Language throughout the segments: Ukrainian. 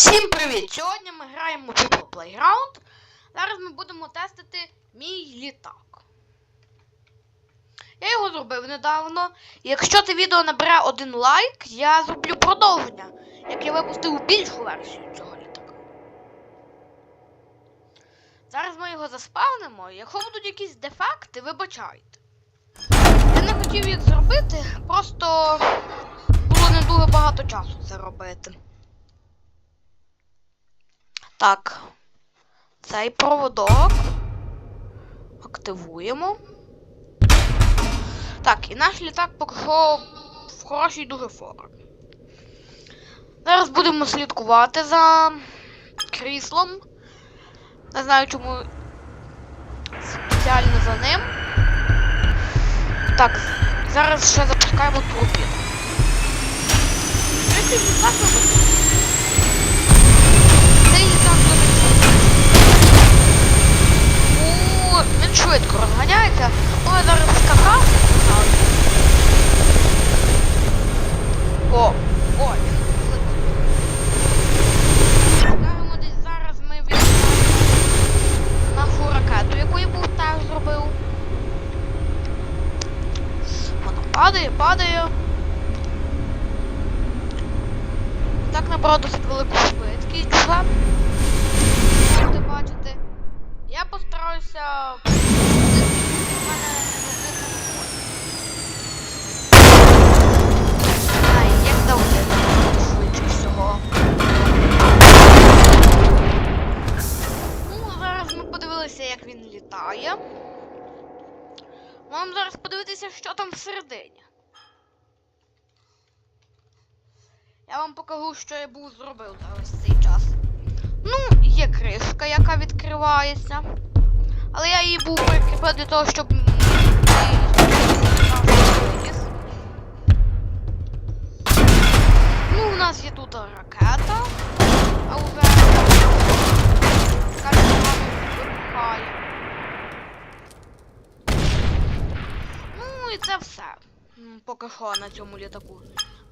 Всім привіт! Сьогодні ми граємо People Playground. Зараз ми будемо тестити мій літак. Я його зробив недавно. Якщо це відео набере один лайк, я зроблю продовження, як я випустив більшу версію цього літака. Зараз ми його заспавнимо. Якщо будуть якісь дефекти, вибачайте. Я не хотів їх зробити, просто було не дуже багато часу це робити. Так. Цей проводок. Активуємо. Так, і наш літак що в хорошій дуже формі. Зараз будемо слідкувати за кріслом. Не знаю, чому спеціально за ним. Так, зараз ще запускаємо турбіну. Літак О, він швидко розганяється. Ой, зараз скакав. О, о. Скажемо, десь зараз ми від нашу ракету, яку я був теж зробив. Вона падає, падає. Так набрав досить велику швидкість вже. Можете бачити. Я постараюся. Ай, як швидше всього. Ну, зараз ми подивилися, як він літає. Вам зараз подивитися, що там всередині. Я вам покажу, що я був зробив за ось цей є кришка, яка відкривається. Але я її був прикріпив для того, щоб. Ну, у нас є тут ракета. А уже яка вибухає. Ну і це все. Поки що на цьому літаку.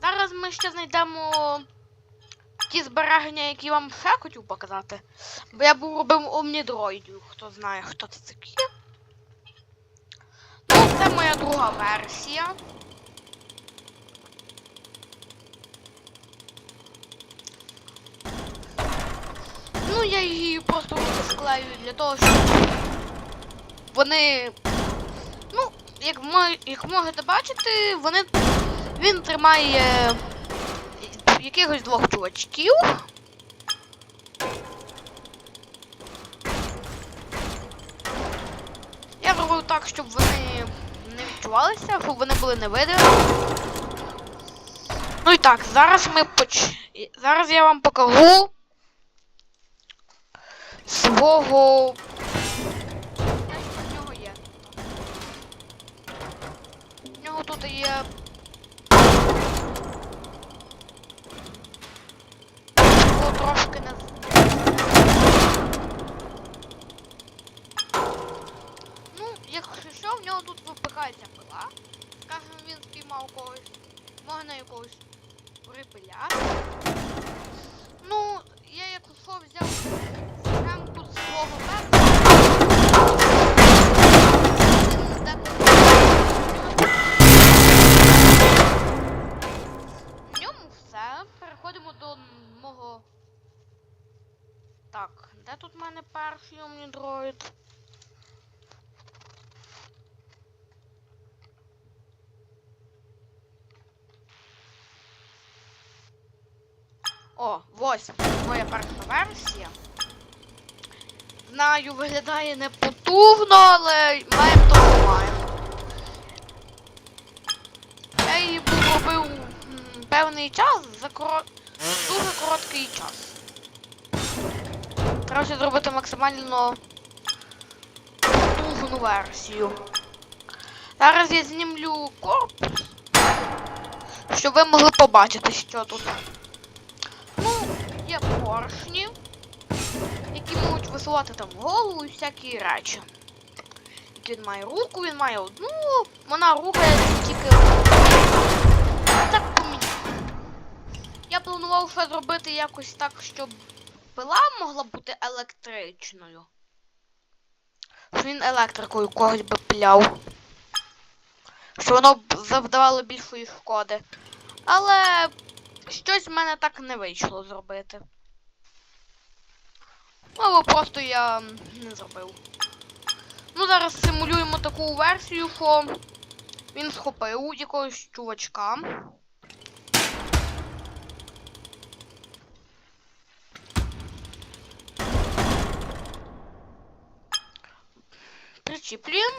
Зараз ми ще знайдемо ті збереження, які вам ще хотів показати. Бо я був робив Omnidroid, хто знає, хто це такі. Ну, це моя друга версія. Ну, я її просто склею для того, щоб вони. Ну, як, як можете бачити, вони. Він тримає якихось двох чувачків. Я зробив так, щоб вони не відчувалися, щоб вони були невидимі. Ну і так, зараз ми поч... Зараз я вам покажу свого. Нього є? В нього тут є було трошки не. Ну, якщо що, в нього тут випихається пила. Скажемо, він спіймав когось. Можна якогось припиля. Ну, я як якщо взяв прям тут свого все. Переходимо до мого. Так, де тут в мене перший Omnidroid? О, ось моя перша версія. Знаю, виглядає непотужно, але маємо то, маємо. Я її робив певний час за коро... дуже короткий час. Краще зробити максимально потужну версію. Зараз я знімлю корпус, щоб ви могли побачити, що тут. Є поршні, які можуть висувати там голову і всякі речі. Він має руку, він має одну, вона рухається тільки. Так поміняти. я планував ще зробити якось так, щоб пила могла бути електричною. Що він електрикою когось би пляв. Що воно б завдавало більшої шкоди. Але щось в мене так не вийшло зробити. Або просто я не зробив. Ну, зараз симулюємо таку версію, що він схопив якогось чувачка. Причіплюємо.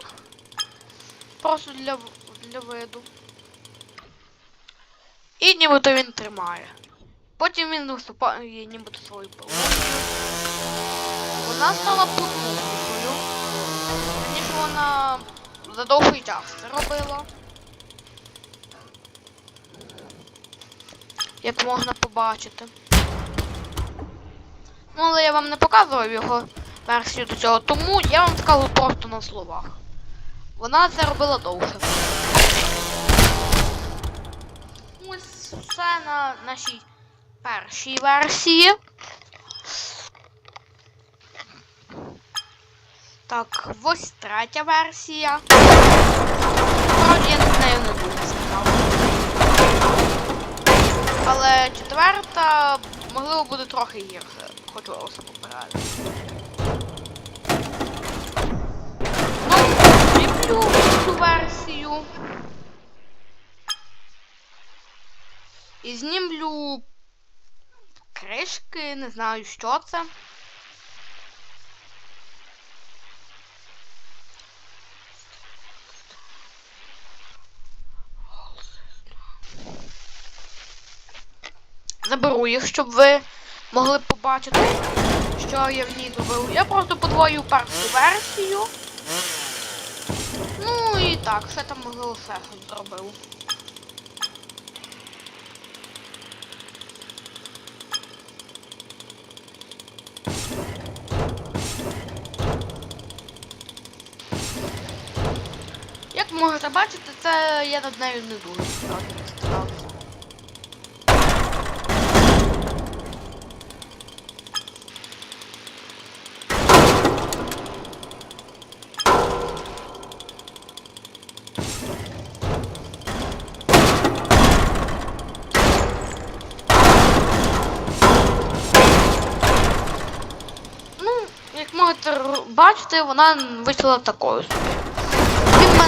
Просто для, для виду. І нібито він тримає. Потім він виступає нібито свою пилу. Вона стала потужнішою. Ніж вона за довгий час це робила. Як можна побачити. Ну, але я вам не показував його версію до цього, тому я вам скажу просто на словах. Вона це робила довше. Все на нашій першій версії. Так, ось третя версія. Справді я над нею не дуже сказав. Але четверта, можливо, буде трохи гірше. Хочу вас попередити. Ну, люблю цю версію. І знімлю кришки, не знаю, що це. Заберу їх, щоб ви могли побачити, що я в ній зробив. Я просто подвою першу версію. Ну і так, ще там можливо щось зробив. Можете бачити, це я над нею не дуже старався. Ну, р- вона вийшла такою собі.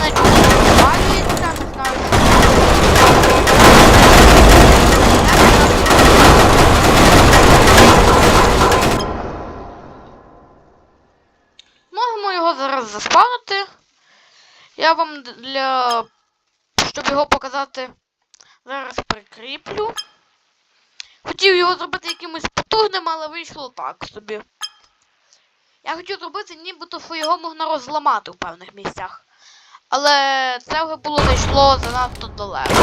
Не звалюється, не. Можемо його зараз заспавнити. Я вам для. щоб його показати, зараз прикріплю. Хотів його зробити якимось потужним, але вийшло так собі. Я хотів зробити, нібито що його можна розламати в певних місцях. Але це вже було зайшло занадто далеко.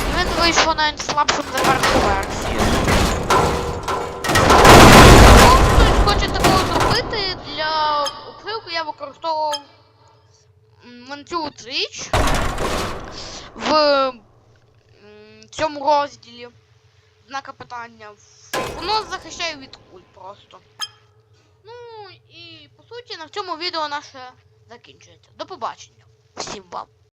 І Він вийшов навіть слабшим за першу версію. Хтось хоче такого зробити, для укривки я використовував ланцюг річ в цьому розділі знака питання. Воно захищає від куль просто. Ну і суті на цьому відео наше закінчується. До побачення. Всім вам.